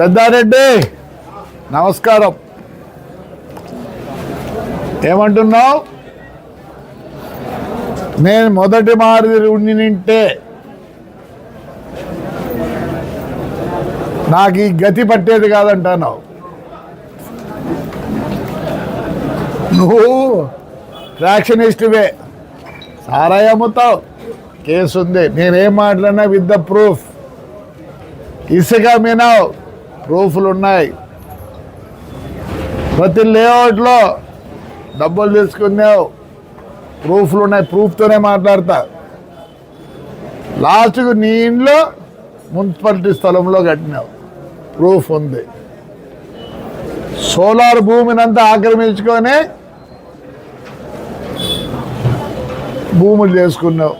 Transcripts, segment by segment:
పెద్దారెడ్డి నమస్కారం. ఏమంటున్నావు? నేను మొదటి మారుది ఉండి నింటే నాకు ఈ గతి పట్టేది కాదంటున్నావు. నువ్వు ఫ్రాక్షనిస్టువే సారాయి అమ్ముతావు. కేసు ఉంది నేనేం మాట్లాడినా విత్ ద ప్రూఫ్ ఇసుక మీనావు. ప్రూఫ్లు ఉన్నాయి. ప్రతి లేఅవుట్లో డబ్బులు తీసుకున్నావు. ప్రూఫ్లు ఉన్నాయి. ప్రూఫ్తోనే మాట్లాడతా. లాస్ట్కు నీ ఇంట్లో మున్సిపాలిటీ స్థలంలో కట్టినావు. ప్రూఫ్ ఉంది. సోలార్ భూమినంతా ఆక్రమించుకొని భూములు చేసుకున్నావు.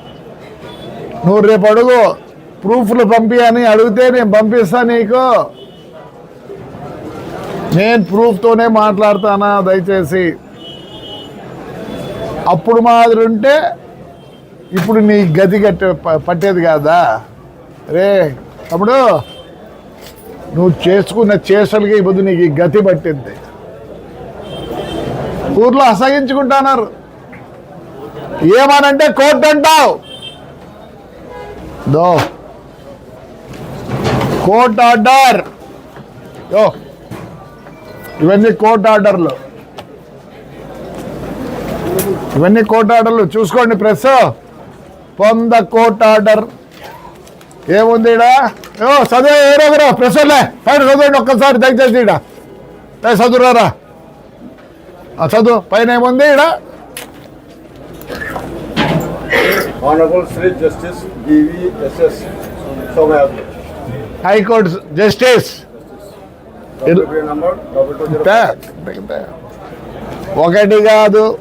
నువ్వు రేపు అడుగు. ప్రూఫ్లు పంపి అని అడిగితే నేను పంపిస్తాను నీకు. నేను ప్రూఫ్తోనే మాట్లాడతానా? దయచేసి. అప్పుడు మాదిరి ఉంటే ఇప్పుడు నీ గది కట్టే పట్టేది కాదా? రే తమ్ముడు నువ్వు చేసుకున్న చేష్టలకి ఇప్పుడు నీకు ఈ గతి పట్టింది. ఊర్లో అసహించుకుంటున్నారు. ఏమనంటే కోర్టు అంటావు. దో. Court order. యో ఇవన్నీ కోర్ట్ ఆర్డర్లు. ఇవన్నీ కోర్ట్ ఆర్డర్లు. చూసుకోండి ప్రెస్. పొంద కోర్ట్ ఆర్డర్. ఏముంది ఓ చదువు ప్రెస్లే పైన చదవండి ఒక్కసారి దయచేసి ఏ చదువురారా చదువు పైన ఏముంది. Somayadu. హైకోర్టు జస్టిస్ ఒకటి కాదు.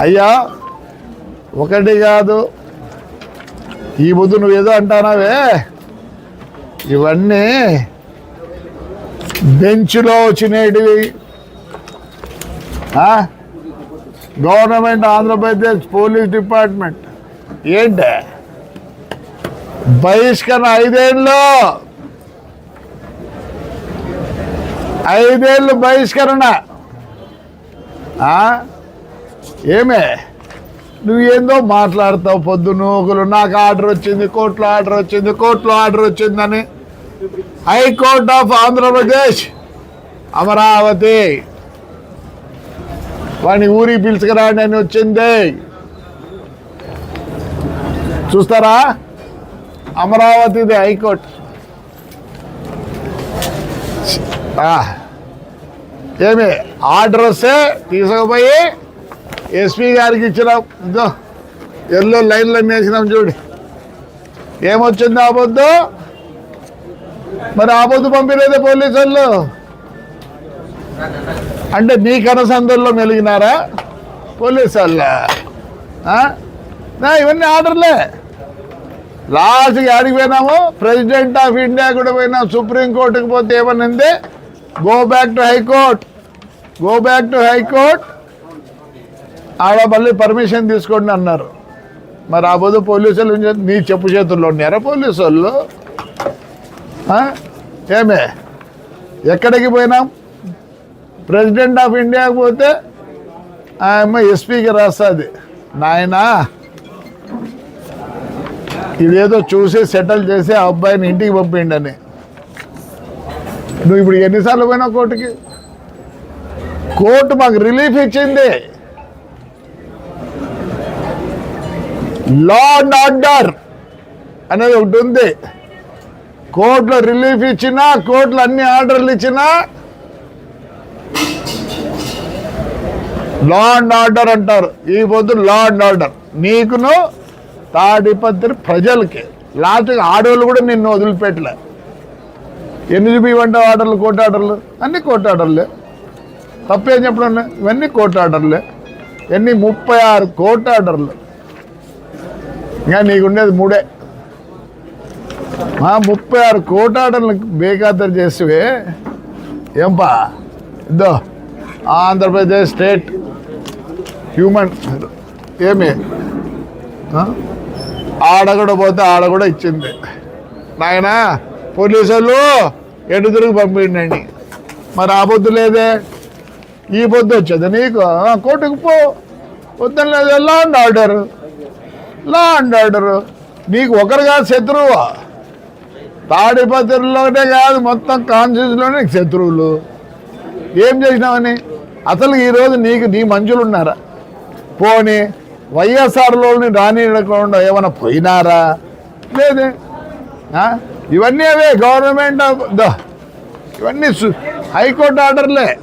అయ్యా ఒకటి కాదు. ఈ బుద్ధు నువ్వు ఏదో అంటానావే. ఇవన్నీ బెంచ్లో వచ్చినటివి. ఆ? Government Andhra Pradesh police department. ఏంటి? బహిష్కరణ ఐదేళ్ళు ఐదేళ్ళు బహిష్కరణ. ఏమే? నువ్వేందో మాట్లాడతావు పొద్దు ఒకరు నాకు ఆర్డర్ వచ్చింది కోర్టులో ఆర్డర్ వచ్చింది కోర్టులో ఆర్డర్ వచ్చిందని. High court of Andhra Pradesh Amaravati. వాడిని ఊరికి పిలుచుకురాండి అని వచ్చింది. చూస్తారా? అమరావతిది హైకోర్టు. ఏమి? ఆర్డర్ వస్తే తీసుకుపోయి ఎస్పీ గారికి ఇచ్చినాం. ఇదో ఎల్లో లైన్లో వేసినాం చూడు. ఏమొచ్చింది ఆ మరి ఆ పంపిలేదే పోలీసు వాళ్ళు అంటే మీ కనసందుల్లో మెలిగినారా? పోలీసు వాళ్ళ ఇవన్నీ ఆర్డర్లే. లాస్ట్కి ఆడికి పోయినాము. ప్రెసిడెంట్ ఆఫ్ ఇండియా కూడా పోయినాం. సుప్రీంకోర్టుకి పోతే ఏమనింది? Go back to high court go back to high court ఆడ మళ్ళీ పర్మిషన్ తీసుకోండి అన్నారు. మరి ఆ బోధ పోలీసులు నీ చెప్పు చేతుల్లో ఉన్నారా పోలీసు వాళ్ళు ఏమే? ఎక్కడికి పోయినాం? ప్రెసిడెంట్ ఆఫ్ ఇండియాకి పోతే ఆయమ్మ ఎస్పీకి రాస్తుంది. నాయనా ఇదేదో చూసి సెటిల్ చేసి ఆ అబ్బాయిని ఇంటికి పంపిండని నువ్వు ఇప్పుడు ఎన్నిసార్లు పోయినా కోర్టుకి? కోర్టు మాకు రిలీఫ్ ఇచ్చింది. లా అండ్ ఆర్డర్ అనేది ఒకటి ఉంది. కోర్టులో రిలీఫ్ ఇచ్చినా కోర్టులో అన్ని ఆర్డర్లు ఇచ్చినా లా అండ్ ఆర్డర్ అంటారు. ఈ పొద్దు లా అండ్ ఆర్డర్ నీకును తాడిపత్రి ప్రజలకి. లాస్ట్ ఆడవాళ్ళు కూడా నిన్ను వదిలిపెట్టలే. ఎన్ని చూపించమంటే ఆర్డర్లు కోర్టు ఆర్డర్లు? అన్ని కోర్టు ఆర్డర్లే. తప్పేం చెప్పడం ఇవన్నీ కోర్టు ఆర్డర్లే. ఎన్ని? ముప్పై ఆరు కోర్టు ఆర్డర్లు. ఇంకా నీకుండేది మూడే. మా ముప్పై ఆరు కోర్టు ఆర్డర్లు బేఖాతరు చేస్తే ఏంపా? ఇద్దో ఆంధ్రప్రదేశ్ స్టేట్ హ్యూమన్ ఏమి? ఆడ కూడా పోతే ఆడ కూడా ఇచ్చింది. నాయనా పోలీసులు ఎటు తిరిగి పంపిండండి? మరి ఆ పొద్దు లేదే? ఈ పొద్దు వచ్చేది నీకు? కోర్టుకు పో. పొద్దున్న లేదు law and order. Law and order. నీకు ఒకరుగా శత్రువు. తాడిపత్రిలోనే కాదు మొత్తం కాన్స్టిట్యూషన్లోనే నీకు శత్రువులు. ఏం చేసినావని? అసలు ఈరోజు నీకు నీ మంచులు ఉన్నారా? పోనీ వైఎస్ఆర్లోని రానియకుండా ఏమైనా పోయినారా? లేదే. ఇవన్నీ అవే గవర్నమెంట్ ఇవన్నీ సు- హైకోర్టు ఆర్డర్లే.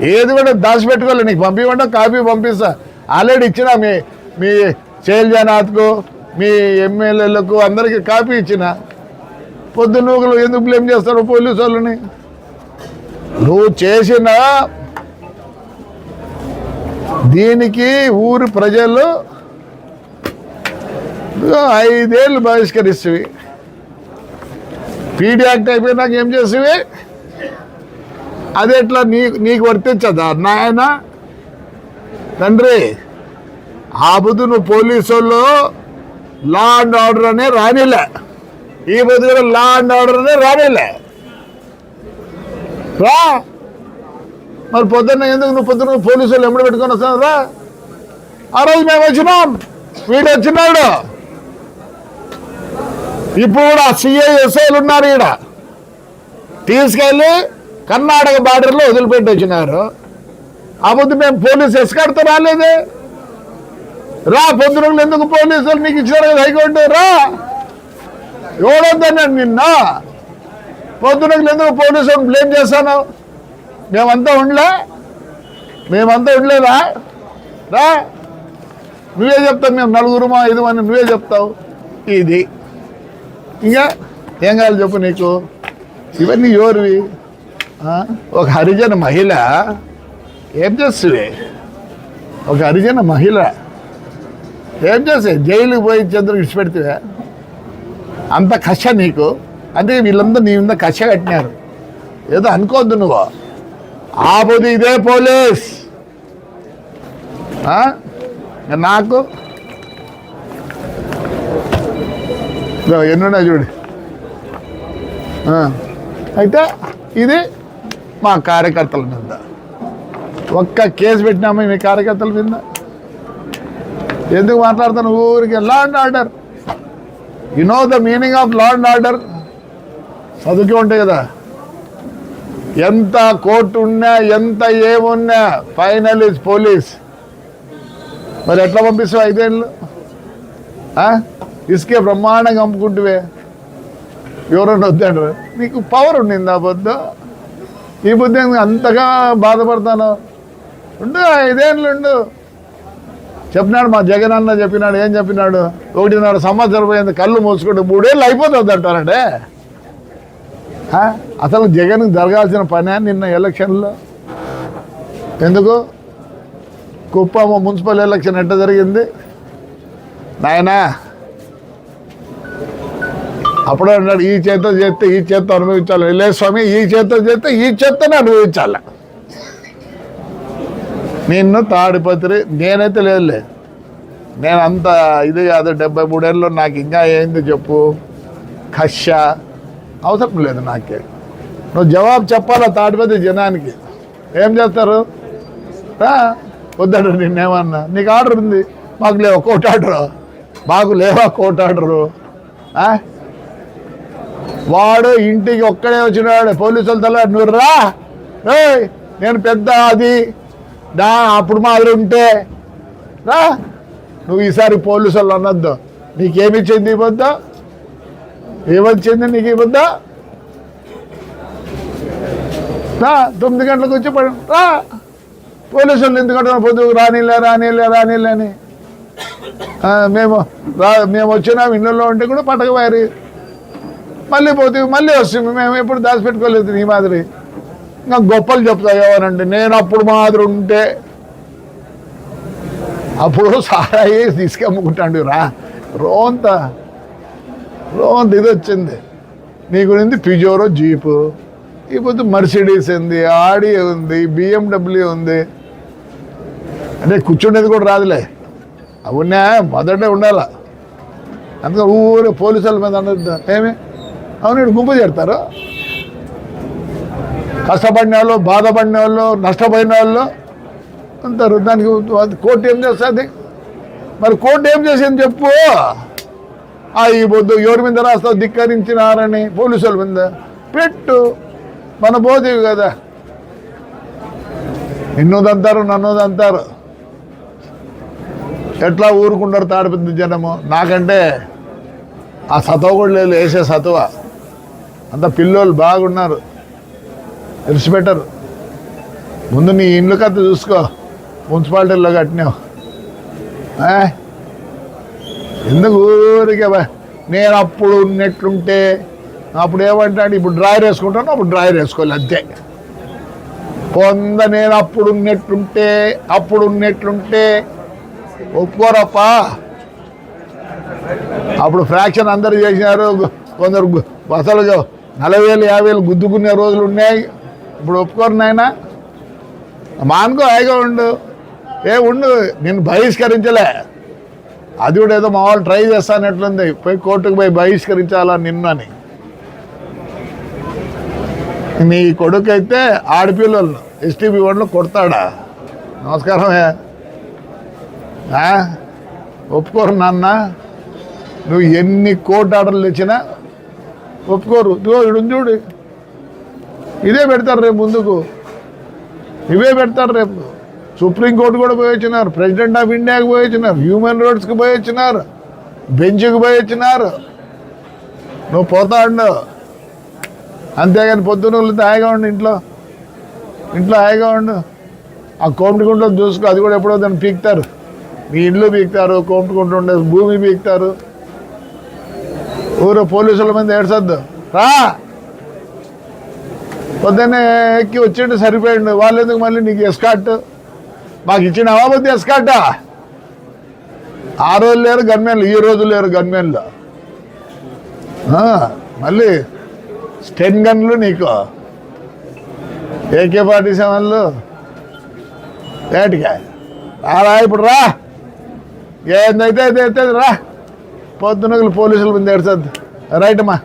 ఏది కూడా దాచిపెట్టుకోలే. నీకు పంపించమంటే కాపీ పంపిస్తా. ఆల్రెడీ ఇచ్చిన మీ మీ శైలజానాథ్కు మీ ఎమ్మెల్యేలకు అందరికీ కాపీ ఇచ్చిన. పొద్దు ఎందుకు బ్లేమ్ చేస్తారు పోలీసు వాళ్ళని? నువ్వు చేసిన దీనికి ఊరి ప్రజలు ఐదేళ్ళు బహిష్కరిస్తవి. పీడీ యాక్ట్ అయిపోయినాక ఏం చేసేవి? అది ఎట్లా నీ నీకు వర్తించదా? నాయన తండ్రి ఆ బుద్ధు నువ్వు పోలీసు వాళ్ళు లా అండ్ ఆర్డర్ అనే రానిలే. ఈ బుద్ధి కూడా లా అండ్ ఆర్డర్ అనే రానిలే. రా. మరి పొద్దున్న ఎందుకు నువ్వు పొద్దున్న పోలీసు వాళ్ళు ఎప్పుడు పెట్టుకొని వస్తావు రా ఆ రోజు మేము వచ్చినాం. వీడు వచ్చినాడు. ఇప్పుడు కూడా సిఐఎస్ఐలు ఉన్నారు ఈడ. తీసుకెళ్ళి కర్ణాటక బార్డర్లో వదిలిపెట్టి వచ్చినారు. ఆ ముందు మేము పోలీసు ఎస్కాడుతో రాలేదే. రా పొద్దున ఎందుకు పోలీసులు? నీకు ఇచ్చారు కదా హైకోర్టు. రా. ఎవడొద్దన్నాడు నిన్న? పొద్దున ఎందుకు పోలీసులు బ్లేమ్ చేస్తాను? మేమంతా ఉండలే. మేమంతా ఉండలేదా? రా. నువ్వే చెప్తావు మేము నలుగురుమా ఐదు మంది నువ్వే చెప్తావు. ఇది ఇంకా ఏం కావాలి చెప్పు నీకు? ఇవన్నీ ఎవరివి? ఒక హరిజన మహిళ ఏం చేస్తుంది? ఒక హరిజన మహిళ ఏం చేస్తే జైలుకి పోయి చంద్రుడు ఇచ్చిపెడితే అంత కష నీకు? అంటే వీళ్ళందరూ నీ మీద కష కట్టినారు. ఏదో అనుకోవద్దు నువ్వు. ఆపది ఇదే పోలీస్. నాకు ఎన్నున్నాయి చూడు. అయితే ఇది మా కార్యకర్తల మీద. ఒక్క కేసు పెట్టినామా మీ కార్యకర్తల మీద. ఎందుకు మాట్లాడతాను ఊరికి law and order you know the meaning of law and order చదువుకే ఉంటాయి కదా. ఎంత కోర్టు ఉన్నా ఎంత ఏమున్నా ఫైనల్ ఇస్ పోలీస్ మరి ఎట్లా పంపిస్తావు ఐదేళ్ళు? ఇసుకే బ్రహ్మాండంగా అమ్ముకుంటువే ఎవరన్నా వద్దంటారు? నీకు పవర్ ఉండింది ఆ బుద్ధ ఈ బుద్ధి అంతగా బాధపడతాను? ఉండు ఐదేళ్ళు ఉండు. చెప్పినాడు మా జగన్ అన్న చెప్పినాడు ఏం చెప్పినాడు? ఒకటిన్నర సంవత్సరం పోయింది కళ్ళు మూసుకుంటే మూడేళ్ళు అయిపోతుంది అంటారంటే. అసలు జగన్ జరగాల్సిన పనే నిన్న ఎలక్షన్లో. ఎందుకు? కుప్పం మున్సిపల్ ఎలక్షన్ ఎట్ట జరిగింది? నాయనా అప్పుడే అన్నాడు ఈ చేత చేస్తే ఈ చేత అనుభవించాలి. లే స్వామి ఈ చేత చేస్తే ఈ చేతనే అనుభవించాలి. నిన్ను తాడిపత్రి నేనైతే లేదులే. నేను అంత ఇది కాదు డెబ్బై మూడేళ్ళు నాకు ఇంకా ఏంది చెప్పు? కష అవసరం లేదు నాకే. నువ్వు జవాబు చెప్పాలా తాడిపత్రి జనానికి? ఏం చేస్తారు? రా, నిన్నేమన్నా? నీకు ఆర్డర్ ఉంది. మాకు లేవా కోట్ ఆర్డరు. మాకు లేవా కోట్ ఆర్డరు? ఆ? వాడు ఇంటికి ఒక్కడే వచ్చినాడు. పోలీసులు తల నువ్వు రా. ఏయ్, నేను పెద్ద అది దా అప్పుడు మాదిరి ఉంటే. రా. నువ్వు ఈసారి పోలీసులు అనొద్దు. నీకేమిచ్చింది ఈ పొద్దు? ఏమొచ్చింది నీకు ఈ రా తొమ్మిది గంటలకు వచ్చి పడి. రా. పోలీసులు వాళ్ళు ఎందుకంటే పొద్దు రానిలే రానిలే రానిలే అని. మేము రా మేము వచ్చినాం. ఇళ్ళల్లో ఉంటే కూడా పట్టకపోయారు మళ్ళీ పోతే మళ్ళీ వస్తుంది. మేము ఎప్పుడు దాచిపెట్టుకోలేదు నీ మాదిరి. ఇంకా గొప్పలు చెప్తావు ఎవరంటే నేను అప్పుడు మాదిరి ఉంటే అప్పుడు సారాయి తీసుకెమ్ముకుంటాడు రా. రోంత రోంత ఇది వచ్చింది. నీ గురించి పిజోరో జీపు ఇప్పుడు మర్సిడీస్ ఉంది ఆడి ఉంది బిఎండబ్ల్యూ ఉంది. అంటే కూర్చుండేది కూడా రాదులే. అవునా మొదటే ఉండాల. అందుకే ఊరు పోలీసుల మీద అనొద్దు ఏమి? అవును గుంపు చేరుతారు. కష్టపడిన వాళ్ళు బాధపడిన వాళ్ళు నష్టపోయిన వాళ్ళు అంటారు దానికి కోర్టు ఏం చేస్తుంది? మరి కోర్టు ఏం చేసింది చెప్పు. ఆ ఈ పొద్దు ఎవరి మీద రాస్తావు ధిక్కరించినారని పోలీసుల మీద పెట్టు. మన బోధివి కదా. నిన్నుదంతారు నన్నుదంతారు. ఎట్లా ఊరుకుంటారు తాడిపెద్ద జనము? నాకంటే ఆ సతవ కూడా లేదు వేసే సతువ. అంత పిల్లోళ్ళు బాగున్నారు. విడిచిపెట్టరు ముందు నీ ఇండ్లు కథ చూసుకో. మున్సిపాలిటీలో కట్టినావు. ఎందుకు ఊరికే నేను అప్పుడు ఉన్నట్లుంటే అప్పుడు ఏమంటాడు? ఇప్పుడు డ్రాయర్ వేసుకుంటాను అప్పుడు డ్రాయర్ వేసుకోవాలి అంతే. కొంద నేను అప్పుడు ఉన్నట్లుంటే అప్పుడు ఉన్నట్లుంటే ఒప్పుకోరప్పా. అప్పుడు ఫ్రాక్షన్ అందరు చేసినారు కొందరు బసలు నలభై వేలు యాభై వేలు గుద్దుకునే రోజులు ఉన్నాయి. ఇప్పుడు ఒప్పుకోరు నాయనా. మానుకో హాయిగా ఉండు. ఏ ఉండు. నేను బహిష్కరించలే. అది కూడా ఏదో మా వాళ్ళు ట్రై చేస్తానట్లుంది. పోయి కోర్టుకు పోయి బహిష్కరించాలా నిన్ను అని. నీ కొడుకు అయితే ఆడపిల్లలను ఎస్టీబీ వాళ్ళు కొడతాడా? నమస్కారమే ఒప్పుకోరు నాన్న. నువ్వు ఎన్ని కోర్టు ఆర్డర్లు ఇచ్చినా ఒప్పుకోరు. ఇదిగో చూడు. ఇదే పెడతారు రేపు ముందుకు. ఇవే పెడతారు రేపు. సుప్రీంకోర్టు కూడా పోయి వచ్చినారు. ప్రెసిడెంట్ ఆఫ్ ఇండియాకి పోయి వచ్చినారు. హ్యూమన్ రైట్స్కి పోయి వచ్చినారు. బెంచ్కి పోయి వచ్చినారు. నువ్వు పోతా ఉండు. అంతేగాని పొద్దున హాయిగా ఉండు ఇంట్లో. ఇంట్లో హాయిగా ఉండు. ఆ కోమటిగుంట చూసుకో. అది కూడా ఎప్పుడో దాన్ని పీకుతారు. మీ ఇల్లు పీకుతారు కోమటిగుంట ఉండే భూమి పీకుతారు. ఊరు పోలీసుల మీద ఏడ్చొద్దు. రా. పొద్దున్నే ఎక్కి వచ్చిండు సరిపోయిండు. వాళ్ళు ఎందుకు మళ్ళీ నీకు ఎస్కాట్ మాకు ఇచ్చిన అవాబద్ది ఎస్కాటా ఆ? రోజు లేరు గన్మెన్లు ఈ రోజు లేరు గన్మెన్లు. మళ్ళీ స్టెన్ గన్లు నీకు. ఏకే ఫార్టీ సెవెన్లు. ఏటికా? రా ఇప్పుడు రా. ఏందైతే అయితే అయితే రా. పొద్దునగలు పోలీసుల ముందు ఏడ్చద్దు. రైట్ అమ్మా.